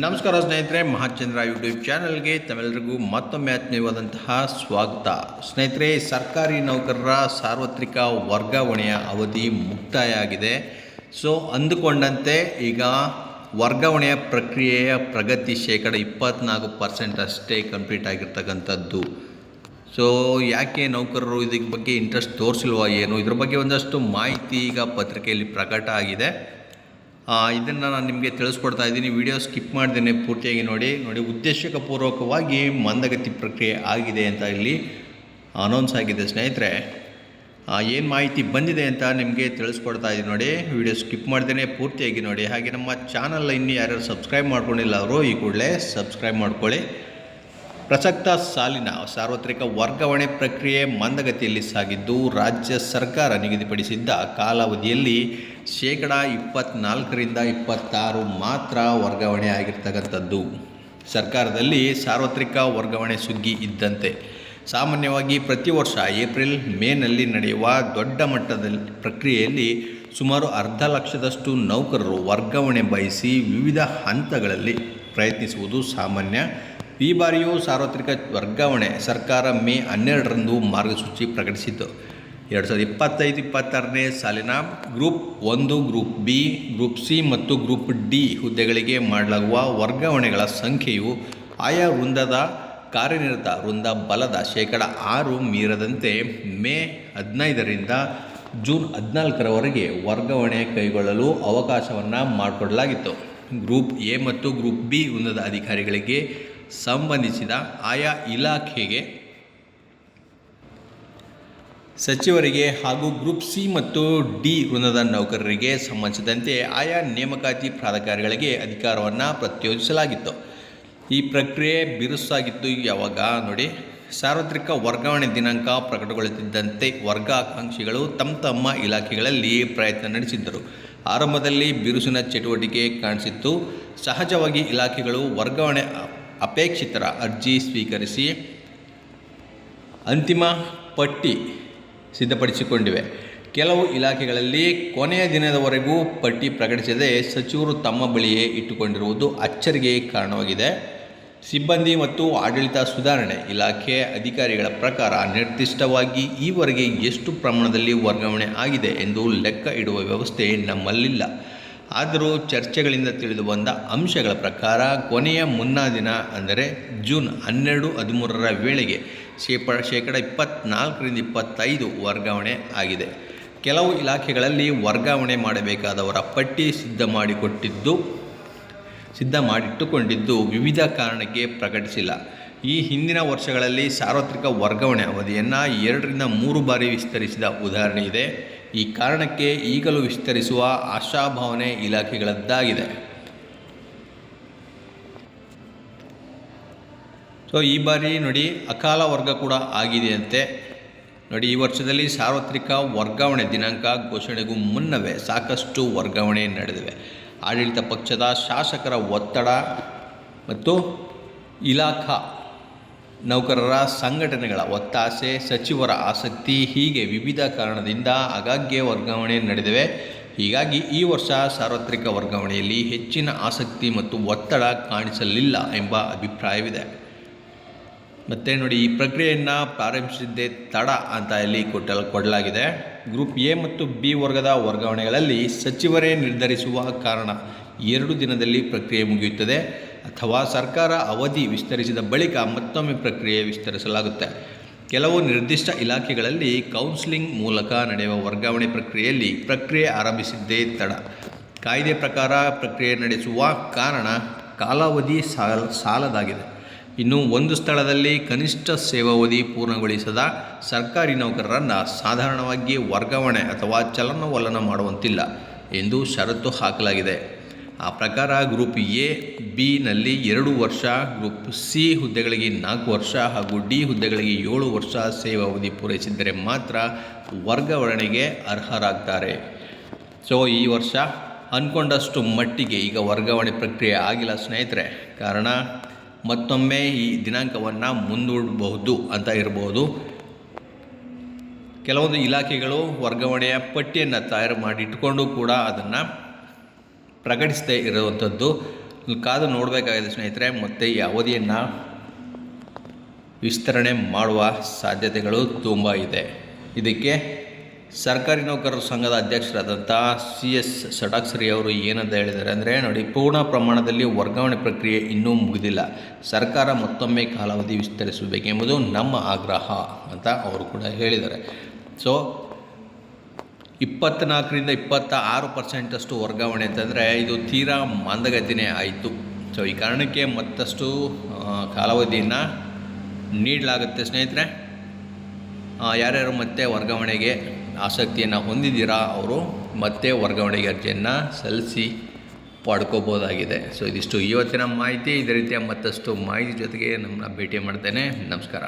ನಮಸ್ಕಾರ ಸ್ನೇಹಿತರೆ, ಮಹಾಚಂದ್ರ ಯೂಟ್ಯೂಬ್ ಚಾನಲ್ಗೆ ತಮ್ಮೆಲ್ಲರಿಗೂ ಮತ್ತೊಮ್ಮೆ ಆತ್ಮೀಯವಾದಂತಹ ಸ್ವಾಗತ. ಸ್ನೇಹಿತರೆ, ಸರ್ಕಾರಿ ನೌಕರರ ಸಾರ್ವತ್ರಿಕ ವರ್ಗಾವಣೆಯ ಅವಧಿ ಮುಕ್ತಾಯ ಆಗಿದೆ. ಸೊ ಅಂದುಕೊಂಡಂತೆ ಈಗ ವರ್ಗಾವಣೆಯ ಪ್ರಕ್ರಿಯೆಯ ಪ್ರಗತಿ ಶೇಕಡ ಇಪ್ಪತ್ನಾಲ್ಕು ಪರ್ಸೆಂಟ್ ಅಷ್ಟೇ ಕಂಪ್ಲೀಟ್ ಆಗಿರ್ತಕ್ಕಂಥದ್ದು. ಸೊ ಯಾಕೆ ನೌಕರರು ಇದಕ್ಕೆ ಬಗ್ಗೆ ಇಂಟ್ರೆಸ್ಟ್ ತೋರಿಸಿಲ್ವಾ ಏನು? ಇದ್ರ ಬಗ್ಗೆ ಒಂದಷ್ಟು ಮಾಹಿತಿ ಈಗ ಪತ್ರಿಕೆಯಲ್ಲಿ ಪ್ರಕಟ ಆಗಿದೆ. ಇದನ್ನು ನಾನು ನಿಮಗೆ ತಿಳಿಸ್ಕೊಡ್ತಾ ಇದ್ದೀನಿ. ವಿಡಿಯೋ ಸ್ಕಿಪ್ ಮಾಡ್ದೇನೆ ಪೂರ್ತಿಯಾಗಿ ನೋಡಿ. ನೋಡಿ, ಉದ್ದೇಶಕಪೂರ್ವಕವಾಗಿ ಮಂದಗತಿ ಪ್ರಕ್ರಿಯೆ ಆಗಿದೆ ಅಂತ ಇಲ್ಲಿ ಅನೌನ್ಸ್ ಆಗಿದೆ ಸ್ನೇಹಿತರೆ. ಏನು ಮಾಹಿತಿ ಬಂದಿದೆ ಅಂತ ನಿಮಗೆ ತಿಳಿಸ್ಕೊಡ್ತಾ ಇದ್ದೀನಿ ನೋಡಿ. ವಿಡಿಯೋ ಸ್ಕಿಪ್ ಮಾಡ್ದೇ ಪೂರ್ತಿಯಾಗಿ ನೋಡಿ. ಹಾಗೆ ನಮ್ಮ ಚಾನಲ್ ಇನ್ನು ಯಾರ್ಯಾರು ಸಬ್ಸ್ಕ್ರೈಬ್ ಮಾಡ್ಕೊಂಡಿಲ್ಲ ಅವರು, ಈ ಕೂಡಲೇ ಸಬ್ಸ್ಕ್ರೈಬ್ ಮಾಡ್ಕೊಳ್ಳಿ. ಪ್ರಸಕ್ತ ಸಾಲಿನ ಸಾರ್ವತ್ರಿಕ ವರ್ಗಾವಣೆ ಪ್ರಕ್ರಿಯೆ ಮಂದಗತಿಯಲ್ಲಿ ಸಾಗಿದ್ದು, ರಾಜ್ಯ ಸರ್ಕಾರ ನಿಗದಿಪಡಿಸಿದ್ದ ಕಾಲಾವಧಿಯಲ್ಲಿ ಶೇಕಡ ಇಪ್ಪತ್ನಾಲ್ಕರಿಂದ ಇಪ್ಪತ್ತಾರು ಮಾತ್ರ ವರ್ಗಾವಣೆ ಆಗಿರ್ತಕ್ಕಂಥದ್ದು. ಸರ್ಕಾರದಲ್ಲಿ ಸಾರ್ವತ್ರಿಕ ವರ್ಗಾವಣೆ ಸುಗ್ಗಿ ಇದ್ದಂತೆ. ಸಾಮಾನ್ಯವಾಗಿ ಪ್ರತಿ ವರ್ಷ ಏಪ್ರಿಲ್ ಮೇನಲ್ಲಿ ನಡೆಯುವ ದೊಡ್ಡ ಮಟ್ಟದ ಪ್ರಕ್ರಿಯೆಯಲ್ಲಿ ಸುಮಾರು ಅರ್ಧ ಲಕ್ಷದಷ್ಟು ನೌಕರರು ವರ್ಗಾವಣೆ ಬಯಸಿ ವಿವಿಧ ಹಂತಗಳಲ್ಲಿ ಪ್ರಯತ್ನಿಸುವುದು ಸಾಮಾನ್ಯ. ಈ ಬಾರಿಯೂ ಸಾರ್ವತ್ರಿಕ ವರ್ಗಾವಣೆ ಸರ್ಕಾರ ಮೇ ಹನ್ನೆರಡರಂದು ಮಾರ್ಗಸೂಚಿ ಪ್ರಕಟಿಸಿತ್ತು. ಎರಡು ಸಾವಿರದ ಇಪ್ಪತ್ತೈದು, ಇಪ್ಪತ್ತಾರನೇ ಸಾಲಿನ ಗ್ರೂಪ್ ಒಂದು, ಗ್ರೂಪ್ ಬಿ, ಗ್ರೂಪ್ ಸಿ ಮತ್ತು ಗ್ರೂಪ್ ಡಿ ಹುದ್ದೆಗಳಿಗೆ ಮಾಡಲಾಗುವ ವರ್ಗಾವಣೆಗಳ ಸಂಖ್ಯೆಯು ಆಯಾ ವೃಂದದ ಕಾರ್ಯನಿರತ ವೃಂದ ಬಲದ ಶೇಕಡ ಆರು ಮೀರದಂತೆ ಮೇ ಹದಿನೈದರಿಂದ ಜೂನ್ ಹದಿನಾಲ್ಕರವರೆಗೆ ವರ್ಗಾವಣೆ ಕೈಗೊಳ್ಳಲು ಅವಕಾಶವನ್ನು ಮಾಡಿಕೊಡಲಾಗಿತ್ತು. ಗ್ರೂಪ್ ಎ ಮತ್ತು ಗ್ರೂಪ್ ಬಿ ವೃಂದದ ಅಧಿಕಾರಿಗಳಿಗೆ ಸಂಬಂಧಿಸಿದ ಆಯಾ ಇಲಾಖೆಗೆ ಸಚಿವರಿಗೆ ಹಾಗೂ ಗ್ರೂಪ್ ಸಿ ಮತ್ತು ಡಿ ವೃಂದದ ನೌಕರರಿಗೆ ಸಂಬಂಧಿಸಿದಂತೆ ಆಯಾ ನೇಮಕಾತಿ ಪ್ರಾಧಿಕಾರಗಳಿಗೆ ಅಧಿಕಾರವನ್ನು ಪ್ರತ್ಯೋಜಿಸಲಾಗಿತ್ತು ಈ ಪ್ರಕ್ರಿಯೆ ಬಿರುಸಾಗಿತ್ತು. ಯಾವಾಗ? ನೋಡಿ, ಸಾರ್ವತ್ರಿಕ ವರ್ಗಾವಣೆ ದಿನಾಂಕ ಪ್ರಕಟಗೊಳ್ಳುತ್ತಿದ್ದಂತೆ ವರ್ಗಾಕಾಂಕ್ಷಿಗಳು ತಮ್ಮ ತಮ್ಮ ಇಲಾಖೆಗಳಲ್ಲಿ ಪ್ರಯತ್ನ ನಡೆಸಿದ್ದರು. ಆರಂಭದಲ್ಲಿ ಬಿರುಸಿನ ಚಟುವಟಿಕೆ ಕಾಣಿಸಿತ್ತು. ಸಹಜವಾಗಿ ಇಲಾಖೆಗಳು ವರ್ಗಾವಣೆ ಅಪೇಕ್ಷಿತರ ಅರ್ಜಿ ಸ್ವೀಕರಿಸಿ ಅಂತಿಮ ಪಟ್ಟಿ ಸಿದ್ಧಪಡಿಸಿಕೊಂಡಿವೆ. ಕೆಲವು ಇಲಾಖೆಗಳಲ್ಲಿ ಕೊನೆಯ ದಿನದವರೆಗೂ ಪಟ್ಟಿ ಪ್ರಕಟಿಸದೆ ಸಚಿವರು ತಮ್ಮ ಬಳಿಯೇ ಇಟ್ಟುಕೊಂಡಿರುವುದು ಅಚ್ಚರಿಗೆ ಕಾರಣವಾಗಿದೆ. ಸಿಬ್ಬಂದಿ ಮತ್ತು ಆಡಳಿತ ಸುಧಾರಣೆ ಇಲಾಖೆ ಅಧಿಕಾರಿಗಳ ಪ್ರಕಾರ ನಿರ್ದಿಷ್ಟವಾಗಿ ಈವರೆಗೆ ಎಷ್ಟು ಪ್ರಮಾಣದಲ್ಲಿ ವರ್ಗಾವಣೆ ಆಗಿದೆ ಎಂದು ಲೆಕ್ಕ ಇಡುವ ವ್ಯವಸ್ಥೆ ನಮ್ಮಲ್ಲಿಲ್ಲ. ಆದರೂ ಚರ್ಚೆಗಳಿಂದ ತಿಳಿದು ಬಂದ ಅಂಶಗಳ ಪ್ರಕಾರ ಕೊನೆಯ ಮುನ್ನಾ ದಿನ ಅಂದರೆ ಜೂನ್ ಹನ್ನೆರಡು ಹದಿಮೂರರ ವೇಳೆಗೆ ಶೇಪ ಶೇಕಡ ಇಪ್ಪತ್ತ್ನಾಲ್ಕರಿಂದ ಇಪ್ಪತ್ತೈದು ವರ್ಗಾವಣೆ ಆಗಿದೆ. ಕೆಲವು ಇಲಾಖೆಗಳಲ್ಲಿ ವರ್ಗಾವಣೆ ಮಾಡಬೇಕಾದವರ ಪಟ್ಟಿ ಸಿದ್ಧ ಮಾಡಿಕೊಟ್ಟಿದ್ದು, ಸಿದ್ಧ ಮಾಡಿಟ್ಟುಕೊಂಡಿದ್ದು ವಿವಿಧ ಕಾರಣಕ್ಕೆ ಪ್ರಕಟಿಸಿಲ್ಲ. ಈ ಹಿಂದಿನ ವರ್ಷಗಳಲ್ಲಿ ಸಾರ್ವತ್ರಿಕ ವರ್ಗಾವಣೆ ಅವಧಿಯನ್ನು ಎರಡರಿಂದ ಮೂರು ಬಾರಿ ವಿಸ್ತರಿಸಿದ ಉದಾಹರಣೆ ಇದೆ. ಈ ಕಾರಣಕ್ಕೆ ಈಗಲೂ ವಿಸ್ತರಿಸುವ ಆಶಾಭಾವನೆ ಇಲಾಖೆಗಳದ್ದಾಗಿದೆ. ಸೊ, ಈ ಬಾರಿ ನೋಡಿ ಅಕಾಲ ವರ್ಗ ಕೂಡ ಆಗಿದೆಯಂತೆ. ನೋಡಿ, ಈ ವರ್ಷದಲ್ಲಿ ಸಾರ್ವತ್ರಿಕ ವರ್ಗಾವಣೆ ದಿನಾಂಕ ಘೋಷಣೆಗೂ ಮುನ್ನವೇ ಸಾಕಷ್ಟು ವರ್ಗಾವಣೆ ನಡೆದಿವೆ. ಆಡಳಿತ ಪಕ್ಷದ ಶಾಸಕರ ಒತ್ತಡ ಮತ್ತು ಇಲಾಖಾ ನೌಕರರ ಸಂಘಟನೆಗಳ ಒತ್ತಾಸೆ, ಸಚಿವರ ಆಸಕ್ತಿ ಹೀಗೆ ವಿವಿಧ ಕಾರಣದಿಂದ ಆಗಾಗ್ಗೆ ವರ್ಗಾವಣೆ ನಡೆದಿವೆ. ಹೀಗಾಗಿ ಈ ವರ್ಷ ಸಾರ್ವತ್ರಿಕ ವರ್ಗಾವಣೆಯಲ್ಲಿ ಹೆಚ್ಚಿನ ಆಸಕ್ತಿ ಮತ್ತು ಒತ್ತಡ ಕಾಣಿಸಲಿಲ್ಲ ಎಂಬ ಅಭಿಪ್ರಾಯವಿದೆ. ಮತ್ತು ನೋಡಿ, ಈ ಪ್ರಕ್ರಿಯೆಯನ್ನು ಪ್ರಾರಂಭಿಸಿದ್ದೇ ತಡ ಅಂತ ಇಲ್ಲಿ ಕೊಟ್ಟ ಕೊಡಲಾಗಿದೆ. ಗ್ರೂಪ್ ಎ ಮತ್ತು ಬಿ ವರ್ಗದ ವರ್ಗಾವಣೆಗಳಲ್ಲಿ ಸಚಿವರೇ ನಿರ್ಧರಿಸುವ ಕಾರಣ ಎರಡು ದಿನದಲ್ಲಿ ಪ್ರಕ್ರಿಯೆ ಮುಗಿಯುತ್ತದೆ. ಅಥವಾ ಸರ್ಕಾರ ಅವಧಿ ವಿಸ್ತರಿಸಿದ ಬಳಿಕ ಮತ್ತೊಮ್ಮೆ ಪ್ರಕ್ರಿಯೆ ವಿಸ್ತರಿಸಲಾಗುತ್ತೆ. ಕೆಲವು ನಿರ್ದಿಷ್ಟ ಇಲಾಖೆಗಳಲ್ಲಿ ಕೌನ್ಸಿಲಿಂಗ್ ಮೂಲಕ ನಡೆಯುವ ವರ್ಗಾವಣೆ ಪ್ರಕ್ರಿಯೆಯಲ್ಲಿ ಪ್ರಕ್ರಿಯೆ ಆರಂಭಿಸಿದ್ದೇ ತಡ. ಕಾಯ್ದೆ ಪ್ರಕಾರ ಪ್ರಕ್ರಿಯೆ ನಡೆಸುವ ಕಾರಣ ಕಾಲಾವಧಿ ಸಾಲ ಸಾಲದಾಗಿದೆ. ಇನ್ನು ಒಂದು ಸ್ಥಳದಲ್ಲಿ ಕನಿಷ್ಠ ಸೇವಾವಧಿ ಪೂರ್ಣಗೊಳಿಸದ ಸರ್ಕಾರಿ ನೌಕರರನ್ನು ಸಾಧಾರಣವಾಗಿ ವರ್ಗಾವಣೆ ಅಥವಾ ಚಲನವಲನ ಮಾಡುವಂತಿಲ್ಲ ಎಂದು ಷರತ್ತು ಹಾಕಲಾಗಿದೆ. ಆ ಪ್ರಕಾರ ಗ್ರೂಪ್ ಎ ಬಿನಲ್ಲಿ ಎರಡು ವರ್ಷ, ಗ್ರೂಪ್ ಸಿ ಹುದ್ದೆಗಳಿಗೆ ನಾಲ್ಕು ವರ್ಷ ಹಾಗೂ ಡಿ ಹುದ್ದೆಗಳಿಗೆ ಏಳು ವರ್ಷ ಸೇವಾವಧಿ ಪೂರೈಸಿದ್ದರೆ ಮಾತ್ರ ವರ್ಗಾವಣೆಗೆ ಅರ್ಹರಾಗ್ತಾರೆ. ಸೊ ಈ ವರ್ಷ ಅಂದ್ಕೊಂಡಷ್ಟು ಮಟ್ಟಿಗೆ ಈಗ ವರ್ಗಾವಣೆ ಪ್ರಕ್ರಿಯೆ ಆಗಿಲ್ಲ ಸ್ನೇಹಿತರೆ. ಕಾರಣ, ಮತ್ತೊಮ್ಮೆ ಈ ದಿನಾಂಕವನ್ನು ಮುಂದೂಡಬಹುದು ಅಂತ ಇರಬಹುದು ಕೆಲವೊಂದು ಇಲಾಖೆಗಳು ವರ್ಗಾವಣೆಯ ಪಟ್ಟಿಯನ್ನು ತಯಾರು ಮಾಡಿ ಇಟ್ಕೊಂಡು ಕೂಡ ಅದನ್ನು ಪ್ರಕಟಿಸದೇ ಇರುವಂಥದ್ದು. ಕಾದು ನೋಡಬೇಕಾಗಿದೆ ಸ್ನೇಹಿತರೆ, ಮತ್ತು ಈ ಅವಧಿಯನ್ನು ವಿಸ್ತರಣೆ ಮಾಡುವ ಸಾಧ್ಯತೆಗಳು ತುಂಬ ಇದೆ. ಇದಕ್ಕೆ ಸರ್ಕಾರಿ ನೌಕರರ ಸಂಘದ ಅಧ್ಯಕ್ಷರಾದಂಥ ಸಿ ಎಸ್ ಸಡಾಕ್ಸರಿ ಅವರು ಏನಂತ ಹೇಳಿದ್ದಾರೆ ಅಂದರೆ, ನೋಡಿ, ಪೂರ್ಣ ಪ್ರಮಾಣದಲ್ಲಿ ವರ್ಗಾವಣೆ ಪ್ರಕ್ರಿಯೆ ಇನ್ನೂ ಮುಗಿದಿಲ್ಲ. ಸರ್ಕಾರ ಮತ್ತೊಮ್ಮೆ ಕಾಲಾವಧಿ ವಿಸ್ತರಿಸಬೇಕೆಂಬುದು ನಮ್ಮ ಆಗ್ರಹ ಅಂತ ಅವರು ಕೂಡ ಹೇಳಿದ್ದಾರೆ. ಸೊ ಇಪ್ಪತ್ತ್ನಾಲ್ಕರಿಂದ ಇಪ್ಪತ್ತ ಆರು ಪರ್ಸೆಂಟಷ್ಟು ವರ್ಗಾವಣೆ ಅಂತಂದರೆ ಇದು ತೀರಾ ಮಂದಗತಿನೇ ಆಯಿತು. ಸೊ ಈ ಕಾರಣಕ್ಕೆ ಮತ್ತಷ್ಟು ಕಾಲಾವಧಿಯನ್ನು ನೀಡಲಾಗುತ್ತೆ ಸ್ನೇಹಿತರೆ. ಯಾರ್ಯಾರು ಮತ್ತೆ ವರ್ಗಾವಣೆಗೆ ಆಸಕ್ತಿಯನ್ನು ಹೊಂದಿದ್ದೀರಾ ಅವರು ಮತ್ತೆ ವರ್ಗಾವಣೆಗೆ ಅರ್ಜಿಯನ್ನು ಸಲ್ಲಿಸಿ ಪಡ್ಕೋಬೋದಾಗಿದೆ ಸೊ ಇದಿಷ್ಟು ಇವತ್ತಿನ ಮಾಹಿತಿ. ಇದೇ ರೀತಿಯ ಮತ್ತಷ್ಟು ಮಾಹಿತಿ ಜೊತೆಗೆ ನಮ್ಮನ್ನ ಭೇಟಿ ಮಾಡ್ತೇನೆ. ನಮಸ್ಕಾರ.